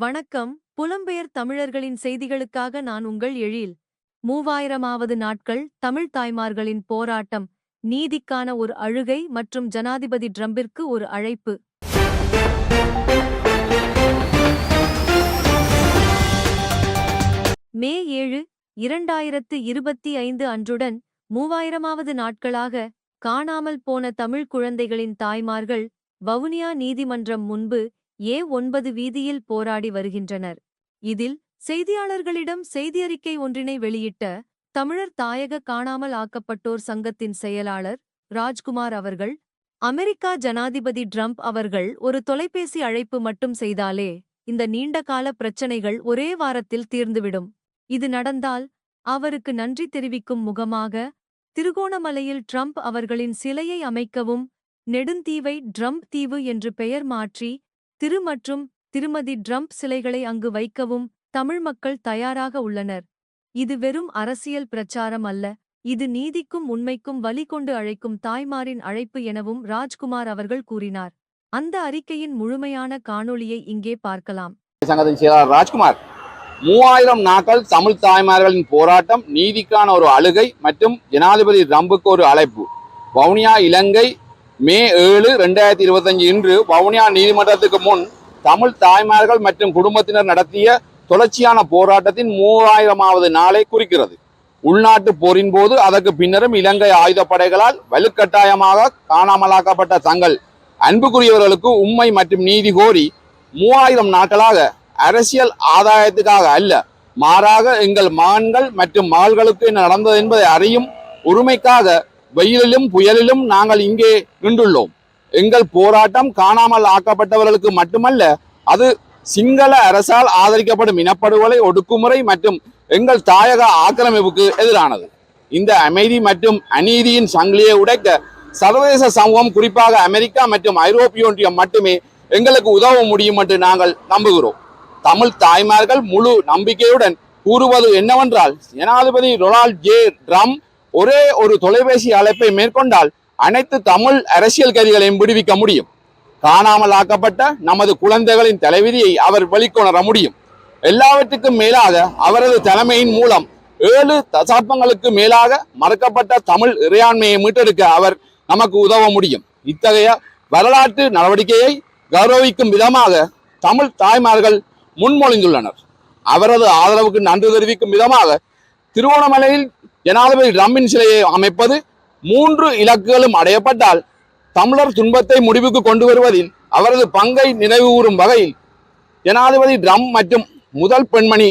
வணக்கம். புலம்பெயர் தமிழர்களின் செய்திகளுக்காக நான் உங்கள் எழில். மூவாயிரமாவது நாட்கள் தமிழ் தாய்மார்களின் போராட்டம். நீதிக்கான ஒரு அழுகை மற்றும் ஜனாதிபதி ட்ரம்பிற்கு ஒரு அழைப்பு. மே ஏழு இரண்டாயிரத்து இருபத்தி ஐந்து அன்றுடன் மூவாயிரமாவது நாட்களாக காணாமல் போன தமிழ் குழந்தைகளின் தாய்மார்கள் வவுனியா நீதிமன்றம் முன்பு ஏ ஒன்பது வீதியில் போராடி வருகின்றனர். இதில் செய்தியாளர்களிடம் செய்தியறிக்கை ஒன்றினை வெளியிட்ட தமிழர் தாயக காணாமல் ஆக்கப்பட்டோர் சங்கத்தின் செயலாளர் ராஜ்குமார் அவர்கள் அமெரிக்கா ஜனாதிபதி ட்ரம்ப் அவர்கள் ஒரு தொலைபேசி அழைப்பு மட்டும் செய்தாலே இந்த நீண்டகால பிரச்சனைகள் ஒரே வாரத்தில் தீர்ந்துவிடும். இது நடந்தால் அவருக்கு நன்றி தெரிவிக்கும் முகமாக திருகோணமலையில் ட்ரம்ப் அவர்களின் சிலையை அமைக்கவும் நெடுந்தீவை ட்ரம்ப் தீவு என்று பெயர் மாற்றி திரு மற்றும் திருமதி ட்ரம்ப் சிலைகளை அங்கு வைக்கவும் தமிழ் மக்கள் தயாராக உள்ளனர். இது வெறும் அரசியல் பிரச்சாரம் அல்ல இது நீதிக்கும் உண்மைக்கும் வழி கொண்டு அழைக்கும் தாய்மாரின் அழைப்பு எனவும் ராஜ்குமார் அவர்கள் கூறினார். அந்த அறிக்கையின் முழுமையான காணொளியை இங்கே பார்க்கலாம். சங்கத்தின் செயலாளர் ராஜ்குமார் மூவாயிரம் நாட்கள் தமிழ் தாய்மார்களின் போராட்டம் நீதிக்கான ஒரு அழுகை மற்றும் ஜனாதிபதி ட்ரம்புக்கு ஒரு அழைப்பு. வவுனியா இலங்கை மே ஏழு ரெண்டாயிரத்தி இருபத்தஞ்சு இன்று வவுனியா நீதிமன்றத்துக்கு முன் தமிழ் தாய்மார்கள் மற்றும் குடும்பத்தினர் நடத்திய தொடர்ச்சியான போராட்டத்தின் மூவாயிரமாவது நாளை குறிக்கிறது. உள்நாட்டு போரின் போது அதற்கு பின்னரும் இலங்கை ஆயுதப்படைகளால் வலுக்கட்டாயமாக காணாமலாக்கப்பட்ட தங்கள் அன்புக்குரியவர்களுக்கு உண்மை மற்றும் நீதி கோரி மூவாயிரம் நாட்களாக அரசியல் ஆதாயத்துக்காக அல்ல மாறாக எங்கள் மகன்கள் மற்றும் மகள்களுக்கு என்ன நடந்தது என்பதை அறியும் உரிமைக்காக வெயிலிலும் புயலிலும் நாங்கள் இங்கே நின்றுள்ளோம். எங்கள் போராட்டம் காணாமல் ஆக்கப்பட்டவர்களுக்கு மட்டுமல்ல அது சிங்கள அரசால் ஆதரிக்கப்படும் இனப்படுகொலை ஒடுக்குமுறை மற்றும் எங்கள் தாயக ஆக்கிரமிப்புக்கு எதிரானது. இந்த அமைதி மற்றும் அநீதியின் சங்கிலியை உடைக்க சர்வதேச சமூகம் குறிப்பாக அமெரிக்கா மற்றும் ஐரோப்பிய ஒன்றியம் மட்டுமே எங்களுக்கு உதவ முடியும் என்று நாங்கள் நம்புகிறோம். தமிழ் தாய்மார்கள் முழு நம்பிக்கையுடன் கூறுவது என்னவென்றால் ஜனாதிபதி ரொனால்ட் ஜே ட்ரம் ஒரே ஒரு தொலைபேசி அழைப்பை மேற்கொண்டால் அனைத்து தமிழ் அரசியல் கைதிகளையும் விடுவிக்க முடியும். காணாமல் ஆக்கப்பட்ட நமது குழந்தைகளின் தலைவிதியை அவர் வெளிக்கொணர முடியும். எல்லாவற்றுக்கும் மேலாக அவரது தலைமையின் மூலம் ஏழு தசாப்தங்களுக்கு மேலாக மறக்கப்பட்ட தமிழ் இறையாண்மையை மீட்டெடுக்க அவர் நமக்கு உதவ முடியும். இத்தகைய வரலாற்று நடவடிக்கையை கௌரவிக்கும் விதமாக தமிழ் தாய்மார்கள் முன்மொழிந்துள்ளனர். அவரது ஆதரவுக்கு நன்றி தெரிவிக்கும் விதமாக திருவோணமலையில் ஜனாதிபதி டிரம்பின் சிலையை அமைப்பது மூன்று இலக்குகளும் அடையப்பட்டால் தமிழர் துன்பத்தை முடிவுக்கு கொண்டு வருவதில் அவரது பங்கை நினைவுகூரும் வகையில் ஜனாதிபதி ட்ரம் மற்றும் முதல் பெண்மணி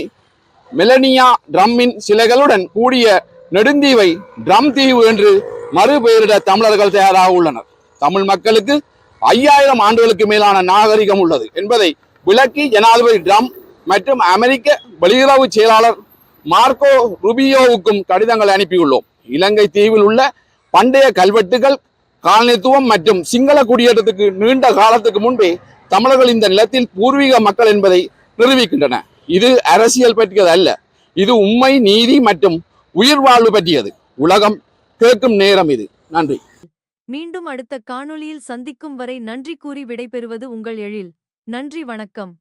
மெலனியா ட்ரம்மின் சிலைகளுடன் கூடிய நெடுந்தீவை ட்ரம் தீவு என்று மறுபெயரிட தமிழர்கள் தயாராக உள்ளனர். தமிழ் மக்களுக்கு ஐயாயிரம் ஆண்டுகளுக்கு மேலான நாகரிகம் உள்ளது என்பதை விளக்கி ஜனாதிபதி ட்ரம் மற்றும் அமெரிக்க வெளியுறவு செயலாளர் மார்க்கோ ருபியோவுக்கும் கடிதங்களை அனுப்பியுள்ளோம். இலங்கை தீவில் உள்ள பண்டைய கல்வெட்டுகள் காலனித்துவம் மற்றும் சிங்கள குடியேற்றத்துக்கு நீண்ட காலத்துக்கு முன்பே தமிழர்கள் இந்த நிலத்தில் பூர்வீக மக்கள் என்பதை நிரூபிக்கின்றன. இது அரசியல் பற்றியது அல்ல. இது உண்மை நீதி மற்றும் உயிர் வாழ்வு பற்றியது. உலகம் கேட்கும் நேரம் இது. நன்றி. மீண்டும் அடுத்த காணொளியில் சந்திக்கும் வரை நன்றி கூறி விடைபெறுவது உங்கள் எழில். நன்றி வணக்கம்.